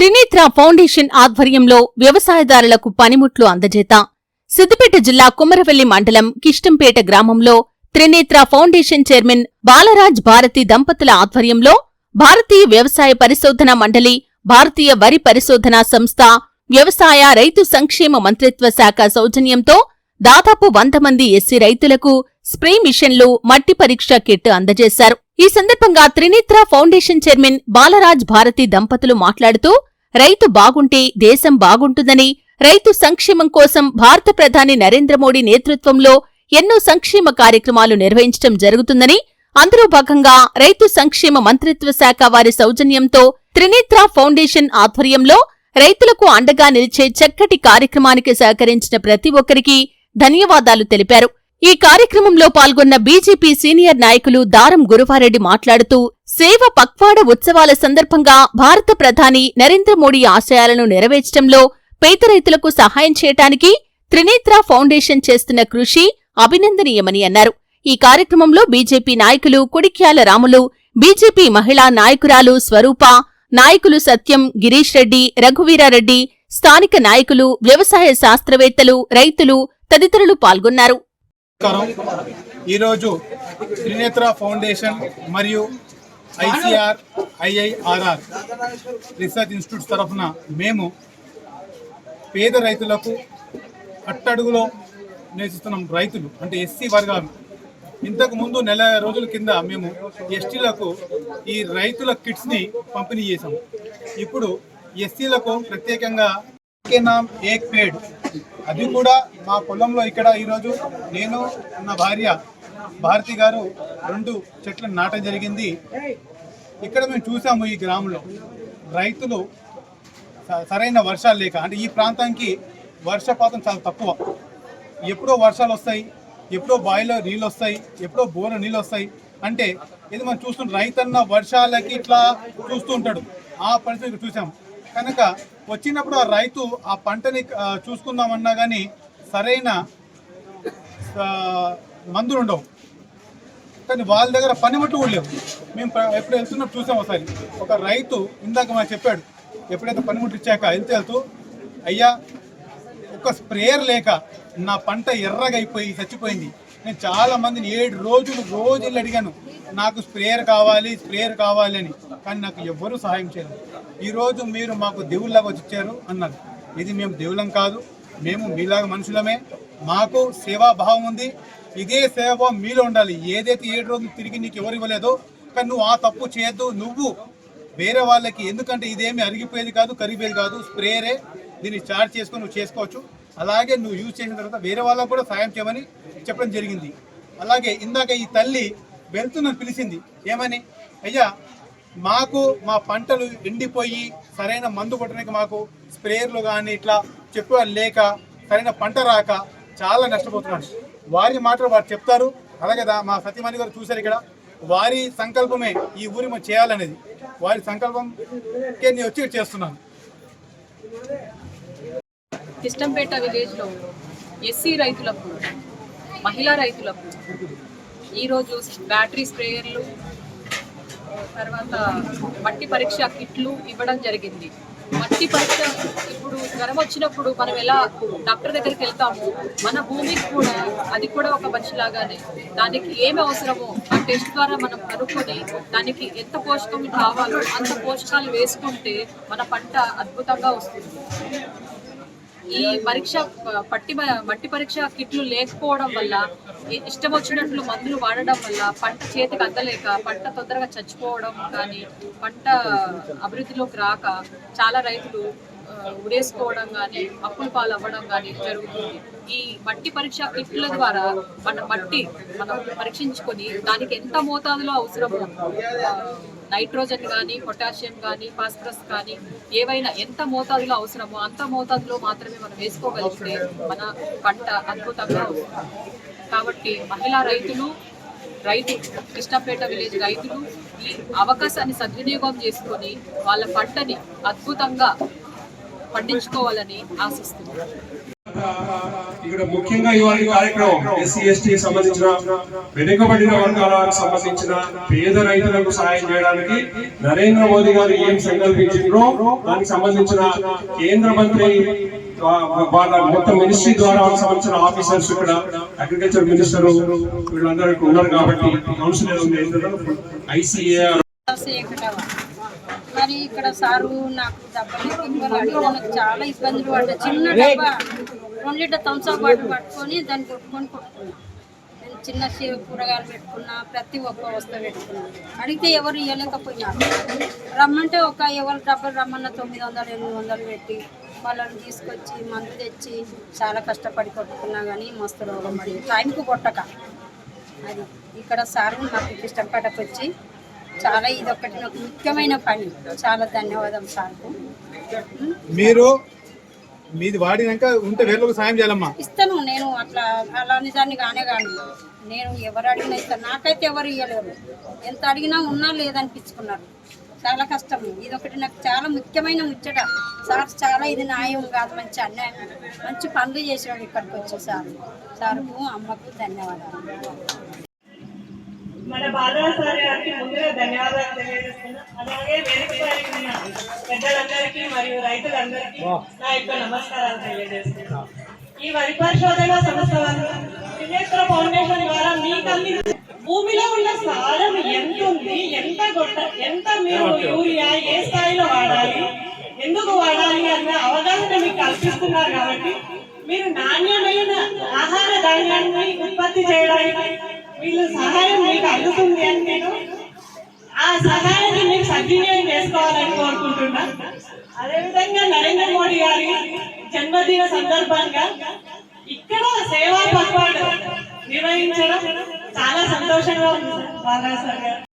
Trinetra foundation ఆధ్వర్యంలో వ్యవసాయదారులకు పనిముట్లు అందజేత. సిద్దిపేట జిల్లా కుమరవెల్లి మండలం కిష్టంపేట గ్రామంలో త్రినేత్ర ఫౌండేషన్ చైర్మన్ బాలరాజ్ భారతి దంపతుల ఆధ్వర్యంలో భారతీయ వ్యవసాయ పరిశోధన మండలి భారతీయ వరి పరిశోధన సంస్థ వ్యవసాయ రైతు సంక్షేమ మంత్రిత్వ శాఖ సౌజన్యంతో దాదాపు వంద మంది ఎస్సీ రైతులకు స్ప్రే మిషన్లు మట్టి పరీక్ష కిట్ అందజేశారు. ఈ సందర్భంగా త్రినేత్ర ఫౌండేషన్ చైర్మన్ బాలరాజ్ భారతి దంపతులు మాట్లాడుతూ రైతు బాగుంటే దేశం బాగుంటుందని రైతు సంక్షేమం కోసం భారత ప్రధాని నరేంద్ర మోడీ నేతృత్వంలో ఎన్నో సంక్షేమ కార్యక్రమాలు నిర్వహించడం జరుగుతుందని అందులో భాగంగా రైతు సంక్షేమ మంత్రిత్వ శాఖ వారి సౌజన్యంతో త్రినేత్ర ఫౌండేషన్ ఆధ్వర్యంలో రైతులకు అండగా నిలిచే చక్కటి కార్యక్రమానికి సహకరించిన ప్రతి ఒక్కరికి ధన్యవాదాలు తెలిపారు. ఈ కార్యక్రమంలో పాల్గొన్న బీజేపీ సీనియర్ నాయకులు దారం గురువారెడ్డి మాట్లాడుతూ సేవ పక్వాడ ఉత్సవాల సందర్భంగా భారత ప్రధాని నరేంద్ర మోడీ ఆశయాలను నెరవేర్చడంలో పేద రైతులకు సహాయం చేయటానికి త్రినేత్ర ఫౌండేషన్ చేస్తున్న కృషి అభినందనీయమని అన్నారు. ఈ కార్యక్రమంలో బీజేపీ నాయకులు కుడిక్యాల రాములు బీజేపీ మహిళా నాయకురాలు స్వరూప నాయకులు సత్యం గిరీష్ రెడ్డి రఘువీరారెడ్డి స్థానిక నాయకులు వ్యవసాయ శాస్త్రవేత్తలు రైతులు తదితరులు పాల్గొన్నారు. నమస్కారం. ఈరోజు త్రినేత్ర ఫౌండేషన్ మరియు ఐసిఆర్ ఐఐఆర్ఆర్ రీసెర్చ్ ఇన్స్టిట్యూట్స్ తరఫున మేము పేద రైతులకు అట్టడుగులో నివసిస్తున్న. రైతులు అంటే ఎస్సీ వర్గాలు. ఇంతకు ముందు నెల రోజుల కింద మేము ఎస్టీలకు ఈ రైతుల కిట్స్ని పంపిణీ చేసాం ఇప్పుడు ఎస్సీలకు ప్రత్యేకంగా నామ్ ఏక్ పేడ్ అది కూడా మా పొలంలో ఇక్కడ ఈరోజు నేను నా భార్య భారతి గారు రెండు చెట్లను నాటం జరిగింది. ఇక్కడ మేము చూసాము ఈ గ్రామంలో రైతులు స- సరైన వర్షాలు లేక అంటే ఈ ప్రాంతానికి వర్షపాతం చాలా తక్కువ. ఎప్పుడో వర్షాలు వస్తాయి ఎప్పుడో బావిలో నీళ్ళు వస్తాయి ఎప్పుడో బోర్లో నీళ్ళు వస్తాయి. అంటే ఇది మనం చూస్తుంటాం రైతన్న వర్షాలకి ఇట్లా చూస్తూ ఉంటాడు. ఆ పరిస్థితి చూసాం. కనుక వచ్చినప్పుడు ఆ రైతు ఆ పంటని చూసుకుందామన్నా కానీ సరైన మందులు ఉండవు. కానీ వాళ్ళ దగ్గర పనిముట్లు కూడా లేవు. మేము ఎప్పుడు వెళ్తున్నప్పుడు చూసాం ఒకసారి. ఒక రైతు ఇందాక మాకు చెప్పాడు ఎప్పుడైతే పనిముట్లు ఇచ్చాక వెళ్తూ వెళ్తూ అయ్యా ఒక స్ప్రేయర్ లేక నా పంట ఎర్రగా అయిపోయి చచ్చిపోయింది. నేను చాలా మందిని ఏడు రోజులు రోజులు అడిగాను. నాకు స్ప్రేయర్ కావాలి స్ప్రేయర్ కావాలి అని. కానీ నాకు ఎవ్వరూ సహాయం చేయలేదు. ఈరోజు మీరు మాకు దేవుళ్ళగా వచ్చి ఇచ్చారు అన్నారు. ఇది మేము దేవుళ్ళం కాదు మేము మీలాగా మనుషులమే. మాకు సేవాభావం ఉంది. ఇదే సేవాభావం మీలో ఉండాలి. ఏదైతే ఏడు రోజులు తిరిగి నీకు ఎవరు ఇవ్వలేదో కానీ నువ్వు ఆ తప్పు చేయొద్దు. నువ్వు వేరే వాళ్ళకి ఎందుకంటే ఇదేమి అరిగిపోయేది కాదు కరిగిపోయేది కాదు. స్ప్రేయరే దీన్ని చార్జ్ చేసుకొని నువ్వు చేసుకోవచ్చు. అలాగే నువ్వు యూజ్ చేసిన తర్వాత వేరే వాళ్ళకు కూడా సాయం చేయమని చెప్పడం జరిగింది. అలాగే ఇందాక ఈ తల్లి వెళ్తున్నని పిలిచింది. ఏమని? అయ్యా మాకు మా పంటలు ఎండిపోయి సరైన మందు కొట్టడానికి మాకు స్ప్రేయర్లు కానీ ఇట్లా చెప్పు లేక సరైన పంట రాక చాలా నష్టపోతున్నాను వారి మాటలు వారు చెప్తారు. అలాగదా మా సత్యమణి గారు చూశారు ఇక్కడ. వారి సంకల్పమే ఈ ఊరి మేము చేయాలనేది. వారి సంకల్పంకే నేను వచ్చి చేస్తున్నాను. కిష్టంపేట విలేజ్లో ఎస్సీ రైతులకు మహిళా రైతులకు ఈరోజు బ్యాటరీ స్ప్రేయర్లు తర్వాత మట్టి పరీక్ష కిట్లు ఇవ్వడం జరిగింది. మట్టి పరీక్ష ఇప్పుడు జ్వరం వచ్చినప్పుడు మనం ఎలా డాక్టర్ దగ్గరికి వెళ్తాము? మన భూమికి కూడా అది కూడా ఒక మనిషిలాగానే దానికి ఏమి అవసరమో ఆ టెస్ట్ ద్వారా మనం కనుక్కొని దానికి ఎంత పోషకం కావాలో అంత పోషకాలు వేసుకుంటే మన పంట అద్భుతంగా వస్తుంది. ఈ పరీక్ష పట్టి మట్టి పరీక్ష కిట్లు లేకపోవడం వల్ల ఇష్టం వచ్చినట్లు మందులు వాడడం వల్ల పంట చేతికి అందలేక పంట తొందరగా చచ్చిపోవడం కానీ పంట అభివృద్ధిలోకి రాక చాలా రైతులు ఉడేసుకోవడం కానీ అప్పుల పాలు అవ్వడం కానీ జరుగుతుంది. ఈ మట్టి పరీక్ష కిట్ల ద్వారా మన మట్టి మనం పరీక్షించుకొని దానికి ఎంత మోతాదులో అవసరమో నైట్రోజన్ కానీ పొటాషియం కానీ ఫాస్ఫరస్ కానీ ఏవైనా ఎంత మోతాదులో అవసరమో అంత మోతాదులో మాత్రమే మనం వేసుకోగలిగితే మన పంట అద్భుతంగా కాబట్టి మహిళా రైతులు రైతు కృష్ణపేట విలేజ్ రైతులు ఈ అవకాశాన్ని సద్వినియోగం చేసుకొని వాళ్ళ పంటని అద్భుతంగా పండించుకోవాలని ఆశిస్తున్నాను ఇక్కడ ముఖ్యంగా ఇవాళ కార్యక్రమం ఎస్సీ ఎస్టీ సంబంధించిన వెనుకబడిన వర్గాలకు సంబంధించిన పేద రైతులకు సహాయం చేయడానికి నరేంద్ర మోదీ గారు ఏం సంకల్పించారో దానికి సంబంధించిన కేంద్ర మంత్రి వాళ్ళ మొత్తం మినిస్ట్రీ ద్వారా సంబంధించిన ఆఫీసర్స్ ఇక్కడ అగ్రికల్చర్ మినిస్టర్ వీళ్ళందరూ ఇక్కడ ఉన్నారు కాబట్టి కౌన్సిలర్ ఉంది. ఐసీఏఆర్ మరి ఇక్కడ సారు నాకు డబ్బులు ఇవ్వాలి అడిగిన నాకు చాలా ఇబ్బందులు పడ్డా చిన్న డబ్బా. రెండు లీటర్ థమ్స్అప్ వాటర్ పట్టుకొని దాన్ని కొట్టుకొని కొట్టుకున్నాను నేను చిన్న చీ- కూరగాయలు పెట్టుకున్నా ప్రతి ఒక్క వస్తువు పెట్టుకున్నా. అడిగితే ఎవరు ఇవ్వలేకపోయినారు రమ్మంటే ఒక ఎవరు డబ్బులు రమ్మన్న తొమ్మిది వందలు ఎనిమిది వందలు పెట్టి వాళ్ళని తీసుకొచ్చి మందు తెచ్చి చాలా కష్టపడి కొట్టుకున్నా కానీ మస్తు రోగం పడి టైంకు కొట్టక. అది ఇక్కడ సార్ నాకు ఇష్టపడకు వచ్చి చాలా ఇదొకటి నాకు ముఖ్యమైన పని. చాలా ధన్యవాదం సార్కు. మీరు మీది వాడినాక ఉంటే వేర్లకు సాయం చేయాలమ్మా. ఇస్తాను నేను అట్లా అలా దాన్ని కానే కాను. నేను ఎవరు అడిగినా ఇస్తాను. నాకైతే ఎవరు ఇవ్వలేరు ఎంత అడిగినా ఉన్నా లేదనిపించుకున్నారు. చాలా కష్టం. ఇది ఒకటి నాకు చాలా ముఖ్యమైన ముచ్చట. సార్ చాలా ఇది న్యాయం కాదు. మంచి అన్యాయం. మంచి పనులు చేసేవాడు ఇక్కడికి వచ్చే సార్. సార్కు అమ్మకు ధన్యవాదాలు. మన బాలరాజు గారికి ముందుగా ధన్యవాదాలు తెలియజేస్తున్నాం. అలాగే ఉన్న పెద్దలందరికీ మరియు రైతులందరికీ నా యొక్క నమస్కారాలు తెలియజేస్తున్నాం. ఈ వరి పరిశోధన సంస్థ వాళ్ళు త్రినేత్ర ఫౌండేషన్ ద్వారా మీకు అంది భూమిలో ఉన్న సారం ఎంత ఉంది? ఎంత గొట్ట ఎంత మీరు యూరియా ఏ స్థాయిలో వాడాలి? ఎందుకు వాడాలి అన్న అవగాహన మీకు కల్పిస్తున్నారు కాబట్టి మీరు నాణ్యమైన ఆహార ధాన్యాన్ని ఉత్పత్తి చేయడానికి వీళ్ళు సహాయం మీకు అందుతుంది అని నేను ఆ సహాయాన్ని మీకు సద్వినియోగం చేసుకోవాలని కోరుకుంటున్నా. అదేవిధంగా నరేంద్ర మోడీ గారి జన్మదిన సందర్భంగా ఇక్కడ సేవా పక్వాడు నిర్వహించడం చాలా సంతోషంగా ఉంది బాగా సార్ గారు.